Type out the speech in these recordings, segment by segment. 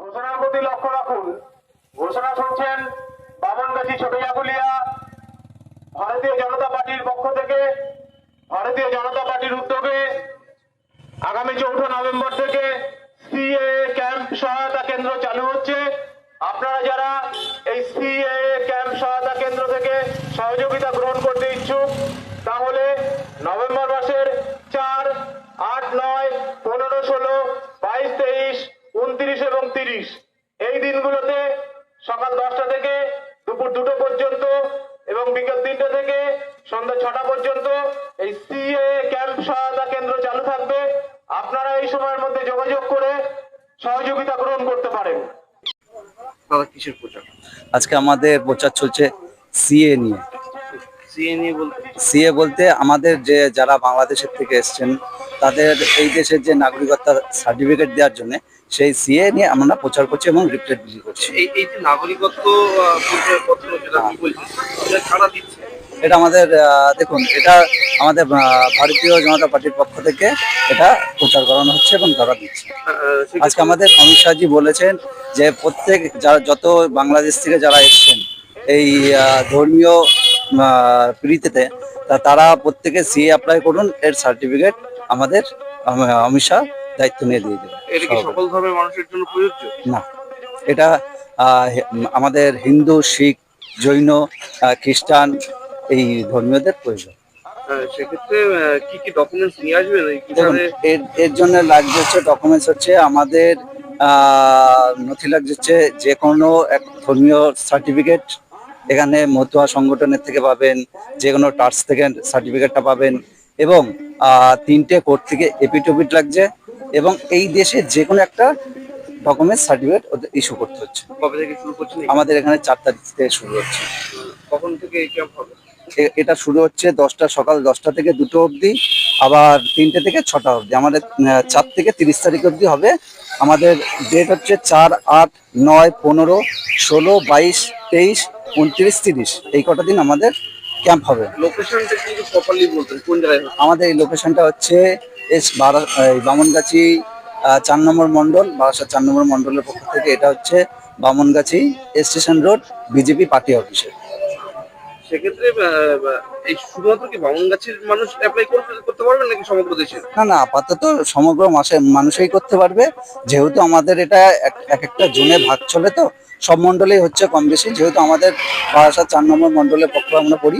ঘোষণার প্রতি লক্ষ্য রাখুন। ঘোষণা শুনছেন বামনগাছি ছোটজাকুলিয়া ভারতীয় জনতা পার্টির পক্ষ থেকে, ভারতীয় জনতা পার্টির উদ্যোগে আগামী চৌঠা নভেম্বর থেকে সিএ ক্যাম্প সহায়তা কেন্দ্র চালু হচ্ছে। আপনারা যারা এই সিএ ক্যাম্প সহায়তা কেন্দ্র থেকে সহযোগিতা গ্রহণ করতে ইচ্ছুক, তাহলে নভেম্বর মাসের চার, আট, নয়, পনেরো, ষোলো বাইশ তেইশ উনত্রিশ এবং তিরিশ। এই দিনগুলোতে সকাল দশটা থেকে দুপুর দুটো পর্যন্ত এবং বিকেল তিনটে থেকে সন্ধ্যা ছটা পর্যন্ত এই সিএ ক্যাম্প সহায়তা কেন্দ্র চালু থাকবে। আপনারা এই সময়ের মধ্যে যোগাযোগ করে সহযোগিতা গ্রহণ করতে পারেন। কিসের প্রচার? আজকে আমাদের প্রচার চলছে সিএ নিয়ে। সিএ বলতে আমাদের যে যারা বাংলাদেশের থেকে এসছেন তাদের এই দেশের যে নাগরিকত্ব সার্টিফিকেট দেওয়ার জন্য সেই সিএ নিয়ে আমরা প্রচার করছি এবং রিপ্লেট বিলি করছি। এই এই যে নাগরিকত্ব এটা আমাদের দেখুন এটা আমাদের ভারতীয় জনতা পার্টির পক্ষ থেকে এটা প্রচার করানো হচ্ছে এবং তারা দিচ্ছে। আজকে আমাদের অমিত শাহজি বলেছেন যে প্রত্যেক যারা যত বাংলাদেশ থেকে যারা এসছেন এই ধর্মীয় আহ, প্রীতিতে তা তারা প্রত্যেকে সিএ অ্যাপ্লাই করুন এর সার্টিফিকেট আমাদের আম- অমিত শাহ দায়িত্ব নিয়ে দিয়ে দেবে। এটা কি সকল ধর্মের মানুষের জন্য প্রযোজ্য? না। এটা আমাদের হিন্দু শিখ জৈন খ্রিস্টান এই ধর্মীয়দের প্রয়োজন। সেক্ষেত্রে কি কি ডকুমেন্টস নিয়ে আসবেন? এই দেখুন কীভাবে এর এর জন্য লাগছে হচ্ছে ডকুমেন্টস হচ্ছে আমাদের নথি লাগছে হচ্ছে যে কোনো এক ধর্মীয় সার্টিফিকেট এখানে মতুয়া সংগঠনের থেকে পাবেন যে কোনো টার্স থেকে সার্টিফিকেটটা পাবেন এবং আহ, তিনটে কোর্ট থেকে এপিটোপিট লাগছে এবং এই দেশে যে কোনো একটা ডকুমেন্ট সার্টিফিকেট ওদের ইস্যু করতে হচ্ছে। কবে থেকে শুরু করছেন? আমাদের এখানে চার তারিখ থেকে শুরু হচ্ছে। কখন থেকে এই ক্যাম্প হবে? এটা শুরু হচ্ছে দশটা সকাল দশটা থেকে দুটো অবধি আবার তিনটে থেকে ছটা অবধি। আমাদের চার থেকে তিরিশ তারিখ অবধি হবে। আমাদের ডেট হচ্ছে চার আট নয় পনেরো ষোলো বাইশ তেইশ উনত্রিশ তিরিশ। এই কটা দিন আমাদের ক্যাম্প হবে। লোকেশনটা কিন্তু প্রপারলি বলতেন কোন জায়গায় আমাদের এই লোকেশনটা হচ্ছে এস বারা এই বামনগাছি চার নম্বর মণ্ডল বারাসাত চার নম্বর মণ্ডলের পক্ষ থেকে। এটা হচ্ছে Bamangachhi station road BJP party অফিসে। সেক্ষেত্রে এই শুধুমাত্র কি বামনগাছির মানুষ অ্যাপ্লাই করতে পারবেন নাকি সমগ্র দেশের? না না আপাতত সমগ্র মাসে মানুষই করতে পারবে। যেহেতু আমাদের এটা এক- এক একটা জোনে ভাগ চলে তো সব মন্ডলেই হচ্ছে কম বেশি। যেহেতু আমাদের বারাসাত চার নম্বর মন্ডলের পক্ষ আমরা পড়ি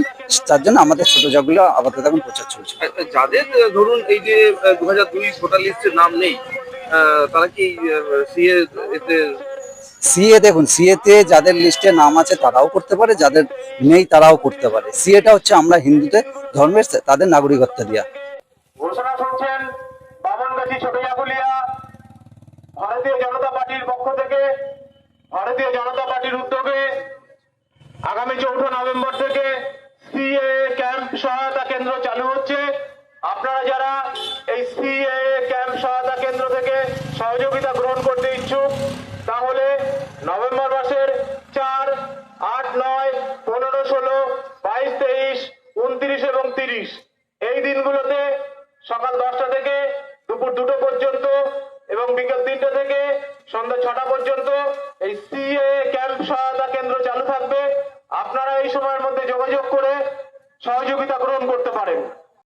তার জন্য আমাদের ছোট জাগুলো আপাতত এখন প্রচার চলছে। আহ, যাদের ধরুন এই যে দু হাজার দুই ভোটার লিস্টের নাম নেই তারা কি সিএ এতে সিএ দেখুন সিএ তে যাদের লিস্টে নাম আছে তারাও করতে পারে, যাদের নেই তারাও করতে পারে। সিএটা হচ্ছে আমরা হিন্দুতে ধর্মের তাদের নাগরিকত্ব ছোটজাকুলিয়া ভারতীয় জনতা পার্টির পক্ষ থেকে, ভারতীয় জনতা পার্টির উদ্যোগে আগামী চৌঠা নভেম্বর থেকে ক্যাম্প সহায়তা কেন্দ্র চালু হচ্ছে। আপনারা যারা এই সিএ ক্যাম্প সহায়তা কেন্দ্র থেকে সহযোগিতা গ্রহণ করতে ইচ্ছুক তাহলে নভেম্বর মাসের চার, আট, নয়, পনেরো, ষোলো, বাইশ, তেইশ, উনত্রিশ এবং তিরিশ। এই দিনগুলোতে সকাল দশটা থেকে দুপুর দুটো পর্যন্ত এবং বিকেল তিনটা থেকে সন্ধ্যা ছটা পর্যন্ত এই সিএ ক্যাম্প সহায়তা কেন্দ্র চালু থাকবে। আপনারা এই সময়ের মধ্যে যোগাযোগ করে সহযোগিতা গ্রহণ করতে পারেন।